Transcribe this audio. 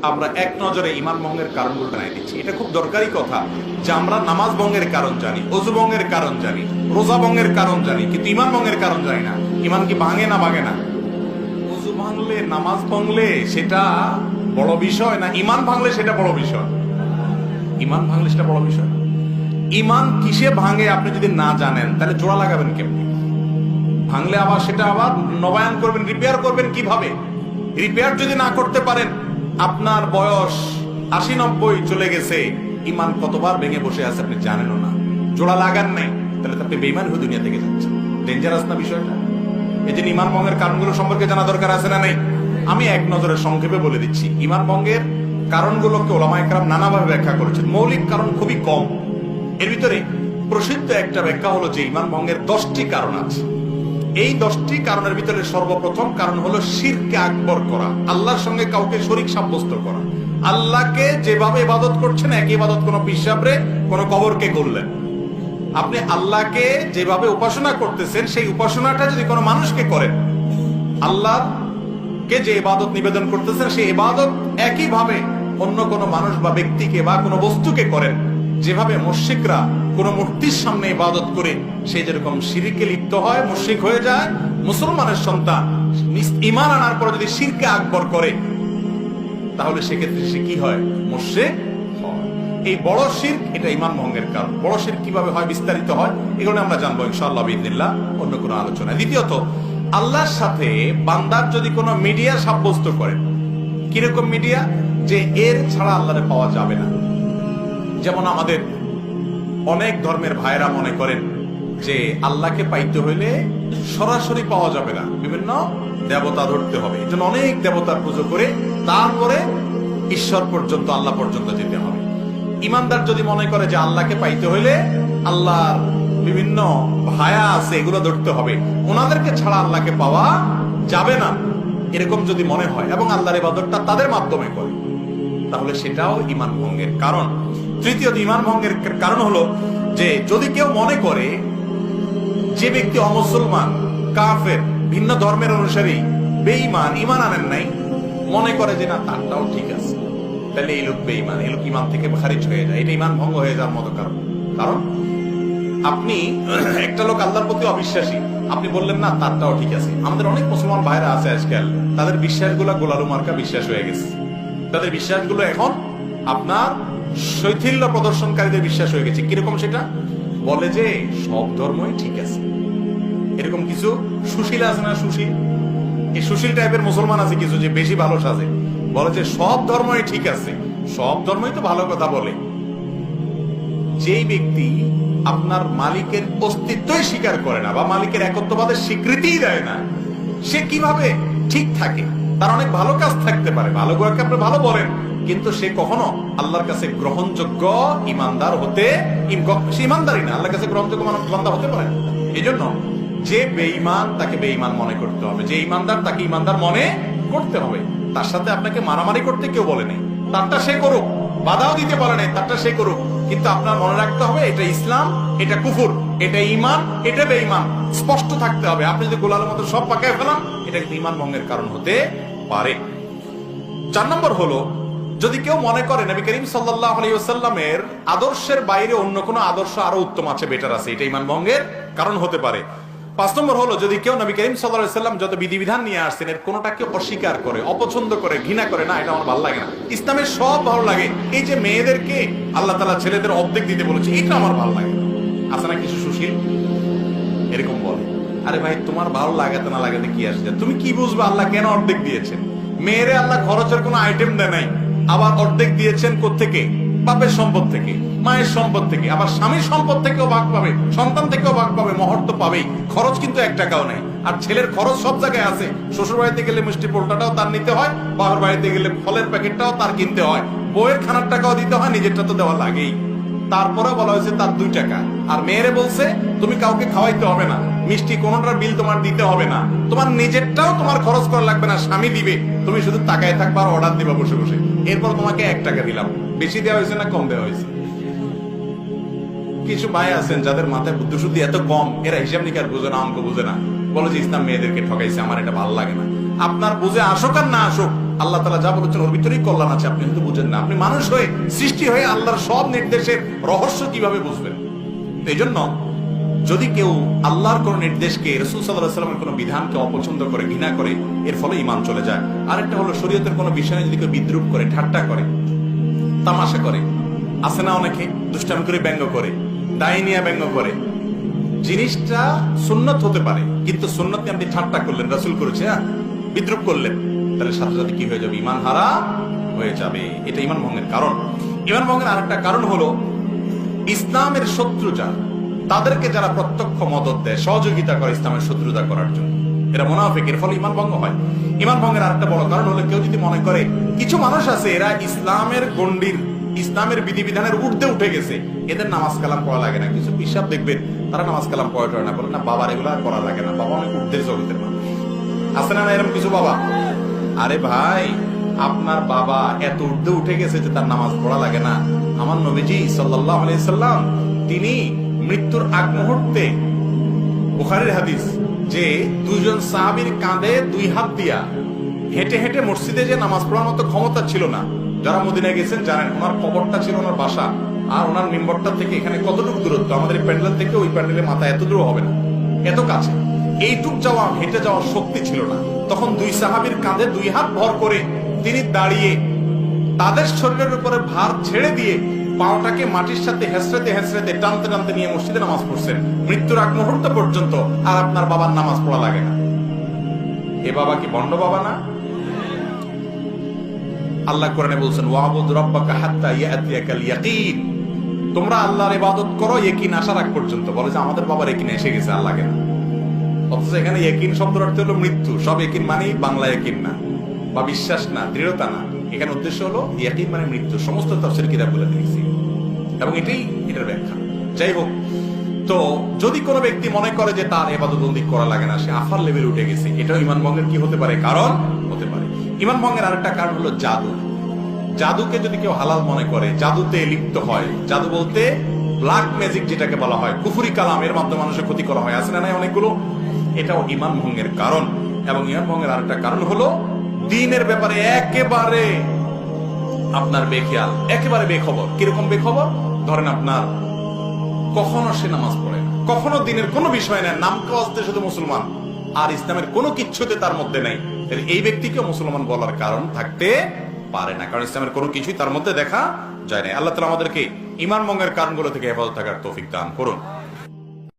আমরা এক নজরে ইমান ভঙ্গের কারণগুলো জানাই দিচ্ছি। এটা খুব দরকারি কথা যে আমরা নামাজ ভঙ্গের কারণ জানি, অজু ভঙ্গের কারণ জানি, রোজা ভঙ্গের কারণ জানি, কিন্তু ইমান ভঙ্গের কারণ জানি না। ইমান কি ভাঙে না ভাঙে না? অজু ভাঙলে, নামাজ ভাঙলে সেটা বড় বিষয় না ইমান ভাঙলে সেটা বড় বিষয়? ইমান ভাঙলে সেটা বড় বিষয়। ইমান কিসে ভাঙে আপনি যদি না জানেন, তাহলে জোড়া লাগাবেন কেমনি? ভাঙলে আবার সেটা আবার নবায়ন করবেন রিপেয়ার করবেন কীভাবে? রিপেয়ার যদি না করতে পারেন আপনার বয়স আশি নব্বই চলে গেছে। ইমান কতবার ভেঙে বসে আছে আপনি জানেনও না। জোড়া লাগান নাই, তাহলে আপনি বেইমান হয়ে দুনিয়া থেকে যাচ্ছেন। ডেঞ্জারাস না বিষয়টা? এই যে ইমান ভঙ্গের কারণগুলো সম্পর্কে জানা দরকার আছে না নাই? আমি এক নজরে সংক্ষেপে বলে দিচ্ছি। ইমান ভঙ্গের কারণগুলোকে ওলামাইকরাম নানাভাবে ব্যাখ্যা করেছেন। মৌলিক কারণ খুবই কম। এর ভিতরে প্রসিদ্ধ একটা ব্যাখ্যা হলো যে ইমান ভঙ্গের দশটি কারণ আছে। এই দশটি কারণের ভিতরে সর্বপ্রথম কারণ হলো শিরকে আকবর করা, আল্লাহর সঙ্গে কাউকে শরিক সাব্যস্ত করা। আল্লাহকে যেভাবে ইবাদত করছেন এক ইবাদত কোন পিসাবরে কোন কবরকে করলেন। আপনি আল্লাহকে যেভাবে উপাসনা করতেছেন, সেই উপাসনাটা যদি কোনো মানুষকে করেন আল্লাহ কে যে ইবাদত নিবেদন করতেছেন, সেই ইবাদত একইভাবে অন্য কোনো মানুষ বা ব্যক্তিকে বা কোনো বস্তুকে করেন, যেভাবে মুশিকরা কোন মূর্তির সামনে ইবাদত করে সে যেরকম শিরিকে লিপ্ত হয় মুশিক হয়ে যায়, মুসলমানের সন্তান ইমান আনার পরে যদি শিরকে আকবর করে, তাহলে সেক্ষেত্রে সে কি হয়? মুশরিক এই বড় শির এটা ইমান ভঙ্গের কারণ। বড় শির কীভাবে হয়, বিস্তারিত হয় এগুলো আমরা জানব ইনশাআল্লাহ বিদিল্লাহ অন্য কোনো আলোচনা দ্বিতীয়ত, আল্লাহর সাথে বান্দার যদি কোনো মিডিয়া সাব্যস্ত করেন কীরকম মিডিয়া? যে এর ছাড়া আল্লাহরে পাওয়া যাবে না। যেমন আমাদের অনেক ধর্মের ভাইরা মনে করেন যে আল্লাহকে পাইতে হইলে সরাসরি পাওয়া যাবে না। বিভিন্ন দেবতা ধরতে হবে। এই জন্য অনেক দেবতার পুজো করে তারপরে ঈশ্বর পর্যন্ত, আল্লাহ পর্যন্ত যেতে হবে। ইমানদার যদি মনে করে যে আল্লাহকে পাইতে হইলে আল্লাহর বিভিন্ন ভায়া আছে, এগুলো ধরতে হবে। ওনাদেরকে ছাড়া আল্লাহকে পাওয়া যাবে না, এরকম যদি মনে হয় এবং আল্লাহর ইবাদতটা তাদের মাধ্যমে করে, তাহলে সেটাও ইমান ভঙ্গের কারণ। তৃতীয়ত ইমান ভঙ্গের কারণ হলো যে যদি কেউ মনে করে যে ব্যক্তি অমুসলমান, কাফের, ভিন্ন ধর্মের অনুসারী, বেঈমান ইমান আনেন নাই, মনে করে যে না, তারটাও ঠিক আছে। তাহলে এই লোক বেঈমান, এই লোক ইমান থেকে খারিজ হয়ে যায়। এটা ইমান ভঙ্গ হয়ে যাওয়ার মতো কারণ। কারণ আপনি একটা লোক আল্লাহর প্রতি অবিশ্বাসী, আপনি বললেন, না, তারটাও ঠিক আছে। আমাদের অনেক মুসলমান ভাইরা আছে আজকাল। তাদের বিশ্বাসগুলো গোলালু মার্কা বিশ্বাস হয়ে গেছে। তাদের বিশ্বাসগুলো এখন আপনার শৈথিল্য প্রদর্শনকারীদের বিশ্বাস হয়ে গেছে। কীরকম সেটা? বলে যে সব ধর্মই ঠিক আছে। এরকম কিছু সুশীল আছে না সুশীল? এই সুশীল টাইপের মুসলমান আছে কিছু যে বেশি ভালো সাজে। বলে যে সব ধর্মই ঠিক আছে। সব ধর্মই তো ভালো কথা বলে। যেই ব্যক্তি আপনার মালিকের অস্তিত্বই স্বীকার করে না বা মালিকের একত্ববাদের স্বীকৃতিই দেয় না, সে কীভাবে ঠিক থাকে? তার অনেক ভালো কাজ থাকতে পারে। ভালো কাজকে আপনি ভালো বলেন। কিন্তু সে কখনো আল্লাহর কাছে গ্রহণযোগ্য ইমানদার হতে সে ইমানদারই না, আল্লাহর কাছে গ্রহণযোগ্য মানুষ হতে পারে এই জন্য যে বেঈমান তাকে বেঈমান মনে করতে হবে, যে ইমানদার তাকে ইমানদার মনে করতে হবে। তার সাথে আপনাকে মারামারি করতে কেউ বলেনি তারটা সে করুক, বাধাও দিতে পারে নাই, তারটা সে করুক। কিন্তু আপনার মনে রাখতে হবে, এটা ইসলাম, এটা কুফুর, এটা ইমান এটা বেঈমান। স্পষ্ট থাকতে হবে। আপনি যদি গোলালের মতো সব পাকায় ফেলান, এটা কিন্তু ইমান ভঙ্গের কারণ হতে পারে। চার নম্বর হলো যদি কেউ মনে করে নবী করিম সাল্লাহ আলাইসাল্লামের আদর্শের বাইরে অন্য কোনো আদর্শ আরও উত্তম আছে বেটার আছে, এটা ইমান ভঙ্গের কারণ হতে পারে। পাঁচ নম্বর হলো, যদি কেউ নবী করিম সাল্লাহ সাল্লাম যত বিধিবিধান নিয়ে আসছেন, এর কোনোটাকে অস্বীকার করে, অপছন্দ করে, ঘৃণা করে, না, এটা আমার ভালো লাগে না। ইসলামের সব ভালো লাগে। এই যে মেয়েদেরকে আল্লাহ তালা ছেলেদের অর্ধেক দিতে বলেছে, এটা আমার ভালো লাগে আছে না কিছু সুশীল? এরকম বলে। আরে ভাই, তোমার ভালো লাগাতে না লাগাতে কি আসছে তুমি কি বুঝবে আল্লাহ কেন অর্ধেক দিয়েছেন? মেয়েরে আল্লাহ খরচের কোনো আইটেম দেয় নাই। আবার অর্ধেক দিয়েছেন থেকে বাপের সম্পদ থেকে, মায়ের সম্পদ থেকে, আবার স্বামীর সম্পদ থেকেও ভাগ পাবে, সন্তান থেকেও ভাগ পাবে, মহর তো পাবেই, খরচ কিন্তু এক টাকাও নেই। আর ছেলের খরচ সব জায়গায় আছে, শ্বশুর বাড়িতে গেলে মিষ্টি পোলটাটাও তার নিতে হয়, বাবার বাড়িতে গেলে ফলের প্যাকেটটাও তার কিনতে হয় বইয়ের খানার টাকাও দিতে হয়, নিজেরটা তো দেওয়া লাগেই। তারপরে বলা হয়েছে তার দুই টাকা। আর মেয়েরে বলছে তুমি কাউকে খাওয়াইতে হবে না। মিষ্টি কোনটার বিল তোমার দিতে হবে না। তোমার নিজেরটাও তোমার খরচ করা লাগবে না, স্বামী দিবে। তুমি শুধু তাকায় থাকবা আর অর্ডার দিবা বসে বসে। এরপর তোমাকে এক টাকা দিলাম। বেশি দেওয়া হয়েছে না কম দেওয়া হয়েছে? কিছু ভাই আছেন যাদের মাথায় বুদ্ধি শুদ্ধি এত কম। এরা হিসাব নিকার বুঝে না, অঙ্ক বুঝে না। বলে যে, ইসলাম মেয়েদেরকে ঠকাইছে, আমার এটা ভালো লাগে না। আপনার বুঝে আসুক আর না আসুক, আল্লাহ তালা যা বলেছেন ওর ভিতরেই কল্যাণ আছে। আপনি কিন্তু বুঝেন না। আপনি মানুষ হয়ে, সৃষ্টি হয়ে আল্লাহর সব নির্দেশের রহস্য কীভাবে বুঝবেন? এই জন্য যদি কেউ আল্লাহর কোন নির্দেশকে রসুল সাল্লাহ সাল্লামের কোনো বিধানকে অপছন্দ করে, ঘৃণা করে, এর ফলে ইমান চলে যায়। আরেকটা হলো শরীয়তের কোনো বিষয়ে যদি কেউ বিদ্রুপ করে, ঠাট্টা করে, তামাশা করে, আছে না অনেকে? দুষ্টামি করে, ব্যঙ্গ করে ডাইনিয়া ব্যঙ্গ করে। জিনিসটা সুন্নত হতে পারে, কিন্তু সুন্নত নিয়ে আপনি ঠাট্টা করলেন, রাসুল করেছে হ্যাঁ? বিদ্রুপ করলেন, তাহলে সাথে সাথে কি হয়ে যাবে? ইমান হারা হয়ে যাবে। এটা ইমান ভঙ্গের কারণ। ইমান ভঙ্গের আরেকটা কারণ হলো, ইসলামের শত্রু তাদেরকে যারা প্রত্যক্ষ মদত দেয়, সহযোগিতা করে ইসলামের শত্রুতা করার জন্য। এরা মোনাফিক এর ফলে ইমান ভঙ্গ হয়। ইমান ভঙ্গের আরেকটা বড় কারণ হলো কেউ যদি মনে করে, কিছু মানুষ আছে, এরা ইসলামের গণ্ডির, ইসলামের বিধিবিধানের ঊর্ধ্বে উঠে গেছে, এদের নামাজ কালাম পড়া লাগে না। কিছু পিসাব দেখবেন, তারা নামাজ কালাম পড়া টড়ে না। বলে না, বাবার এগুলো আর করা লাগে না। বাবা অনেক ঊর্ধ্বের জগতের মানুষ। আছে না এরকম কিছু বাবা? আরে ভাই, আপনার বাবা এত ঊর্ধ্বে উঠে গেছে যে তার নামাজ পড়া লাগে না। আমার নবীজি সাল্লাহ আলাইসাল্লাম তিনি মৃত্যুর আগ মুহূর্তে বুখারের হাদিস যে দুইজন সাহাবীর কাঁধে দুই হাত দিয়া হেঁটে হেঁটে মসজিদে যে নামাজ পড়ার মতো ক্ষমতা ছিল না, যারা মদিনায় গেছেন জানেন ওনার কবরটা ছিল ওনার বাসা আর ওনার মেম্বরটা থেকে এখানে কতটুকু দূরত্ব? আমাদের প্যান্ডেল থেকে ওই প্যান্ডেলের মাথা এত দূর হবে না, এত কাছে। এইটুক যাওয়া, হেঁটে যাওয়ার শক্তি ছিল না। তখন দুই সাহাবীর কাঁধে দুই হাত ভর করে তিনি দাঁড়িয়ে তাদের শরীরের উপরে ভার ছেড়ে দিয়ে পাওটাকে মাটির সাথে হেসড়েতে হেসড়েতে টানতে টানতে নিয়ে মসজিদে নামাজ পড়ছেন মৃত্যুর আগ মুহূর্ত পর্যন্ত আর আপনার বাবার নামাজ পড়া লাগে না। এ বাবা কি বন্ড বাবা না? আল্লাহ কোরআনে বলছেন, ওয়াবুদ রব্বাকা হাত্তা ইয়াতিয়াকাল ইয়াকিন। তোমরা আল্লাহর ইবাদত করো ইয়াকিন আসার আগ পর্যন্ত। বলে যে আমাদের বাবার ইয়াকিন এসে গেছে আল্লাহকে না। অথচ এখানে ইয়াকিন শব্দের অর্থ হলো মৃত্যু। সব ইয়াকিন মানে বাংলা ইয়াকিন না, বা বিশ্বাস না, দৃঢ়তা না। এখানে উদ্দেশ্য হলো ইয়াকিন মানে মৃত্যু। সমস্ত কিতাব বলে দেখছি এবং এটাই এটার ব্যাখ্যা। যাই হোক, তো যদি কোনো ব্যক্তি মনে করে যে তার এবাদতবন্দি করা লাগে না, সে আফার লেভেল উঠে গেছে, এটাও ইমান ভঙ্গের কি হতে পারে? কারণ হতে পারে। ইমান ভঙ্গের আরেকটা কারণ হলো জাদু। জাদুকে যদি কেউ হালাল মনে করে, জাদুতে লিপ্ত হয়, জাদু বলতে ব্ল্যাক ম্যাজিক যেটাকে বলা হয়, কুফুরি কালাম, এর মাধ্যমে মানুষের ক্ষতি করা হয়। আছে না নাই অনেকগুলো? এটাও ইমান ভঙ্গের কারণ। এবং ইমান ভঙ্গের আরেকটা কারণ হলো দিনের ব্যাপারে একেবারে আপনার বেখেয়াল, একেবারে বেখবর। কীরকম বেখবর? ধরেন আপনার কখনো সে নামাজ পড়ে না, কখনো দিনের কোনো বিষয় নেই নাম কাজতে শুধু মুসলমান, আর ইসলামের কোনো কিচ্ছুতে তার মধ্যে নেই। এই ব্যক্তিকে মুসলমান বলার কারণ থাকতে পারে না, কারণ ইসলামের কোনো কিছুই তার মধ্যে দেখা যায় না। আল্লাহ তালা আমাদেরকে ইমান মঙ্গের কারণগুলো থেকে হেফাজত থাকার তৌফিক দান করুন।